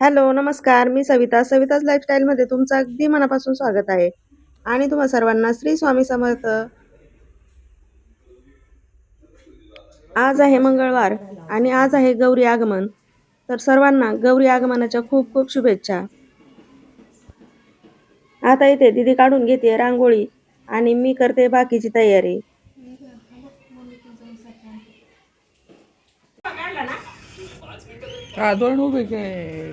Hello नमस्कार. मी सविता. सविताज लाईफस्टाईलमध्ये तुमचं अगदी मनापासून स्वागत आहे. आणि तुम्हा सर्वांना श्री स्वामी समर्थ. आज आहे मंगळवार आणि आज आहे गौरी आगमन. तर सर्वांना गौरी आगमनाच्या खूप खूप शुभेच्छा. आता इथे दिदी काढून घेते रांगोळी आणि मी करते बाकीची तयारी. हा दोन उभे काय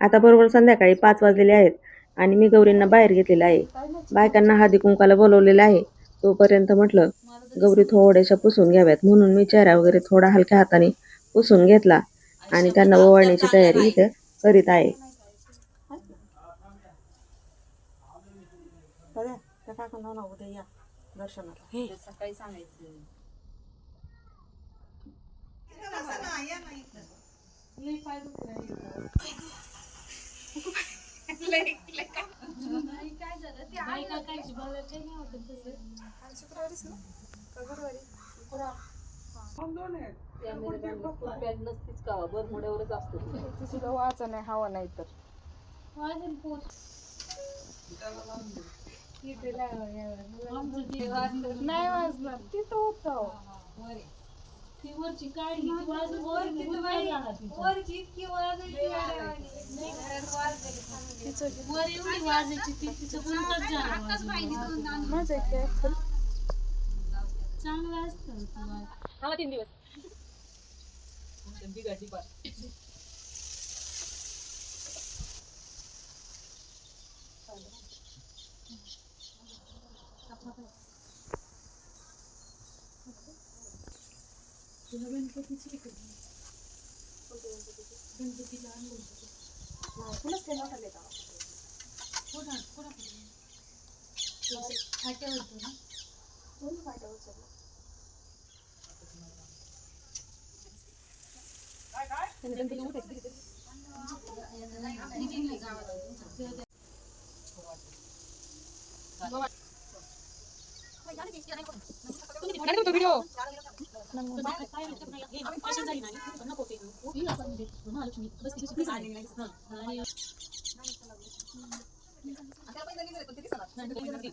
आता बरोबर संध्याकाळी पाच वाजलेले आहेत आणि मी गौरींना बाहेर घेतलेलं आहे. बायकांना हळदी कुंकाला बोलवलेलं आहे. तोपर्यंत म्हटलं गौरी थोड्याशा पुसून घ्याव्यात. म्हणून मी चेहरा वगैरे थोडा हलक्या हाताने पुसून घेतला आणि त्यांना ओवाळण्याची तयारी इथे करीत आहे. सकाळी सांगायचं. नसतीच का बरमुड्यावरच असतो तुला वाचा नाही हवा नाही तर नाही वाजणार तिथं होतं वरची काढली ती वाजून वरती वर एवढी वाजायची ती तिचं मजा येते चांगलं असतं ते वाज. तीन दिवस बिघडली पार फाट्यावर होतो ना 何で。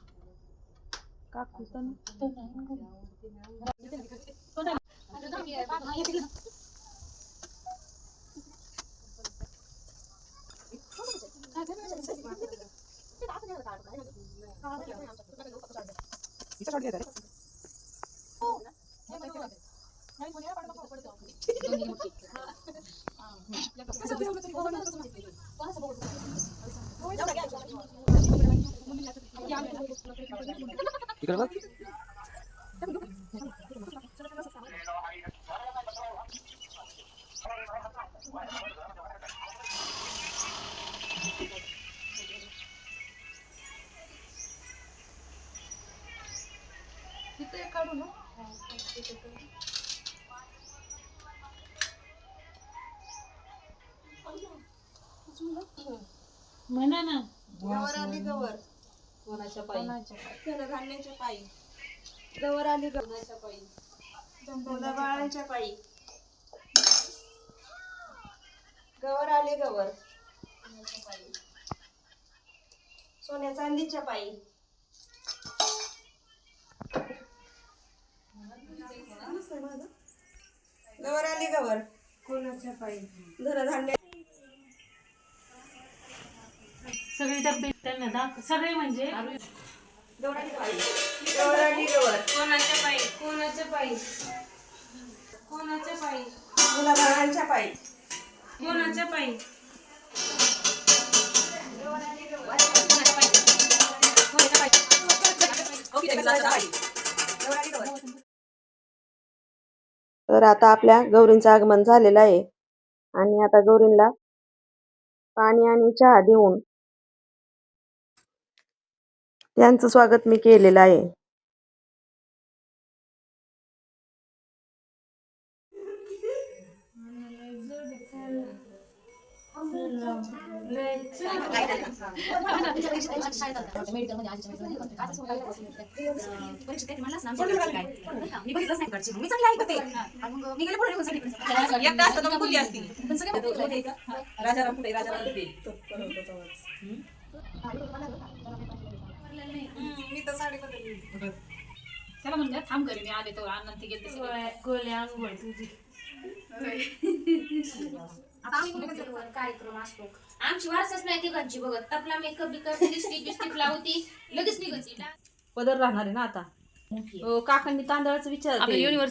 까꾸선 이차 처리해야 돼. 어. इकडे बघ तिथे काढू ना म्हणा ना. गवर आली गवर. कोणाच्या पायी? कडधान्याच्या पायी? गवर आली गवर कोणाच्या पायी? मुलाबाळांच्या पायी. गवर आले गवर. सोन्या चांदीच्या पायी. गवर आली गवर. कोणाच्या पायी? धनधान्य सगळे डबे त्यांना दाख सगळे म्हणजे गवर आली पायी गवर आली गवर कोणाच्या पायी? कोणाच्या पायी? कोणाच्या पायी? मुलाबाळांच्या पायी. कोणाच्या पायी? तर आता आपल्या गौरींचं आगमन झालेलं आहे. आणि आता गौरींना पाणी आणि चहा देऊन त्यांचं स्वागत मी केलेलं आहे. राजाराम पुढे राजाराम पुढे त्याला म्हणलं थांब घरी मी आले तो आनंद गेले गोल्या आंघोळ तुझी. कार्यक्रम असतो. आमची वारसाच नाही तिघांची बघत. तपला मेकअप बिकअप लिपस्टिक बिस्टिक लावती. लगेच निघायची पदर राहणार आहे ना आता? अं, काकांनी तांदळाचं विचार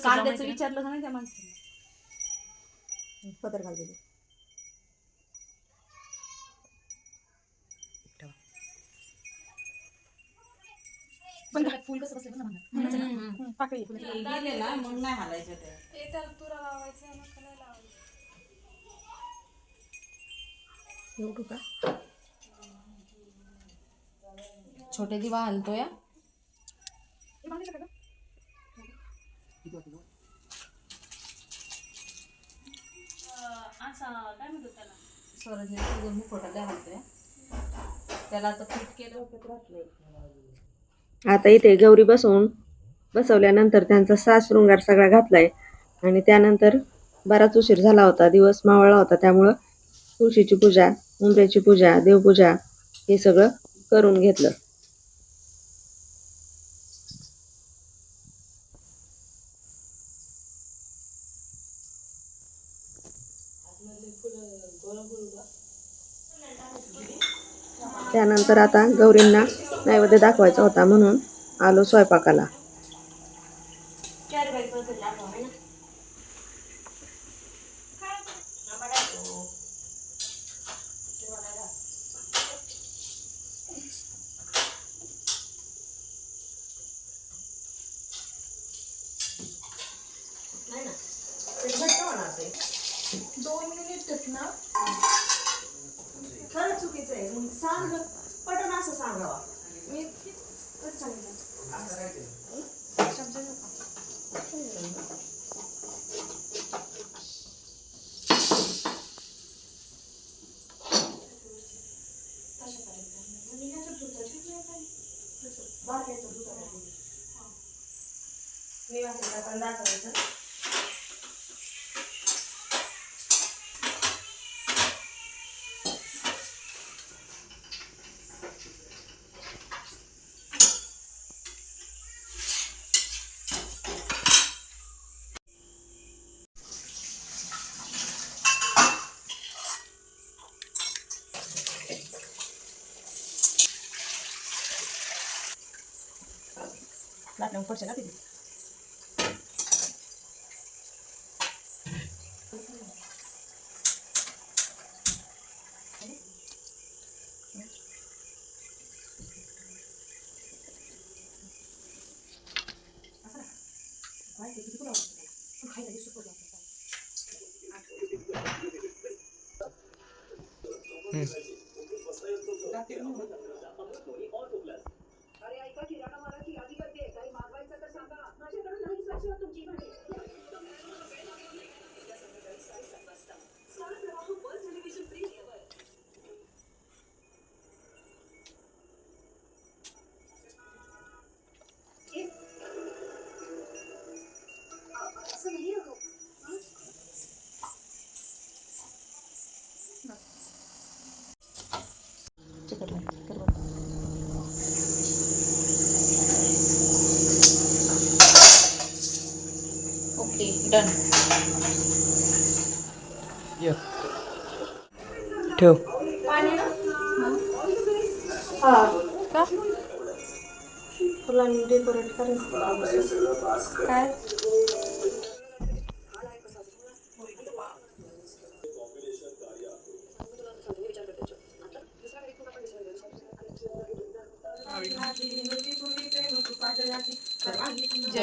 कांद्याचं माहिती विचारलं का नाही त्या माणसाने? पदर घाल दिली. फुल कसं बसलं पाकळी. गेले ना मग नाही हालायचं ते. एवढं का? छोटे दिवा हलतो या असा काय म्हणतो त्याला? स्वराजने तुझं मुखवटा द्या म्हणतोय त्याला आता फिट केलं आता इथे गौरी बसवून बसवल्यानंतर त्यांचा सास शृंगार सगळा घातलाय. आणि त्यानंतर बराच उशीर झाला होता दिवस मावळला होता त्यामुळं तुळशीची पूजा उंबऱ्याची पूजा देवपूजा हे सगळं करून घेतलं. त्यानंतर आता गौरींना नैवेद्य दाखवायचा होता म्हणून आलो स्वयंपाकाला. खरं चुकीचं आहे. मग सांग पटन असं सांगावा. मी दाखवायचं लाटण्यावर पडશે का तिथे ओके डन ठेव. फुलांनी डेकोरेट करायचं काय?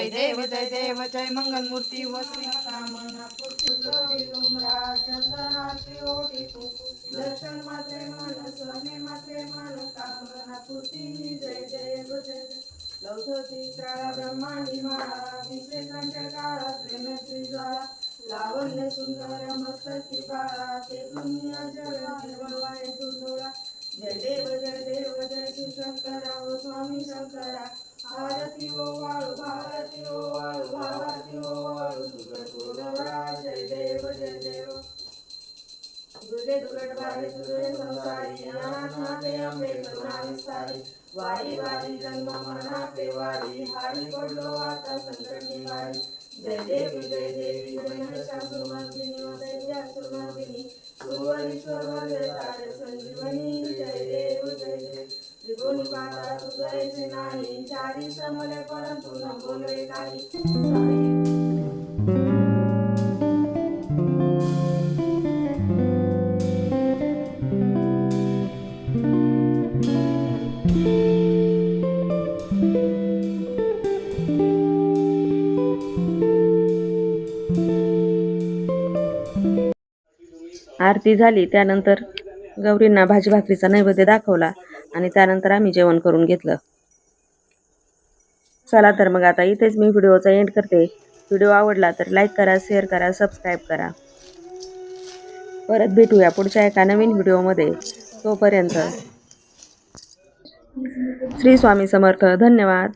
जय देव जय देव जय मंगलमूर्ती दर्शन मात्रे मन मात्रे मन कामना पूर्ती जय देव जय काळा ब्रह्मांडी माळा काळा प्रेमाची ज्वाळा लावण्य सुंदर मस्तकी बाळा ते दुनिया जळ सुंदोळा जय देव जय देव जय शिवशंकरा स्वामी शंकरा भारती ओ वाळू भारती ओ वाळू. भारती ओ जय देव जय देव दुर्गे दुर्गट वारी दुर्गे संसारी, अनाथ नाथे अंबे करुणा विस्तारी वारी वारी, जन्म मरणाचे वारी. हारी, पडलो आता संकट निवारी जय देवी जय देवी, जय महिषासुरमर्दिनी ओ देवी असुरमर्दिनी सुवरीश्वर तारे संजीवनी. जय देव जय देव. नाही. चारी श्रमले परंतु न काही. आरती झाली त्यानंतर गौरींना भाजी भाकरीचा नैवेद्य दाखवला. आणि त्यानंतर आम्ही जेवण करून घेतलं. चला तर मग आता इथेच मी व्हिडिओचा एंड करते. व्हिडिओ आवडला तर लाईक करा शेअर करा सबस्क्राईब करा. परत भेटूया पुढच्या एका नवीन व्हिडिओमध्ये. तोपर्यंत श्री स्वामी समर्थ. धन्यवाद.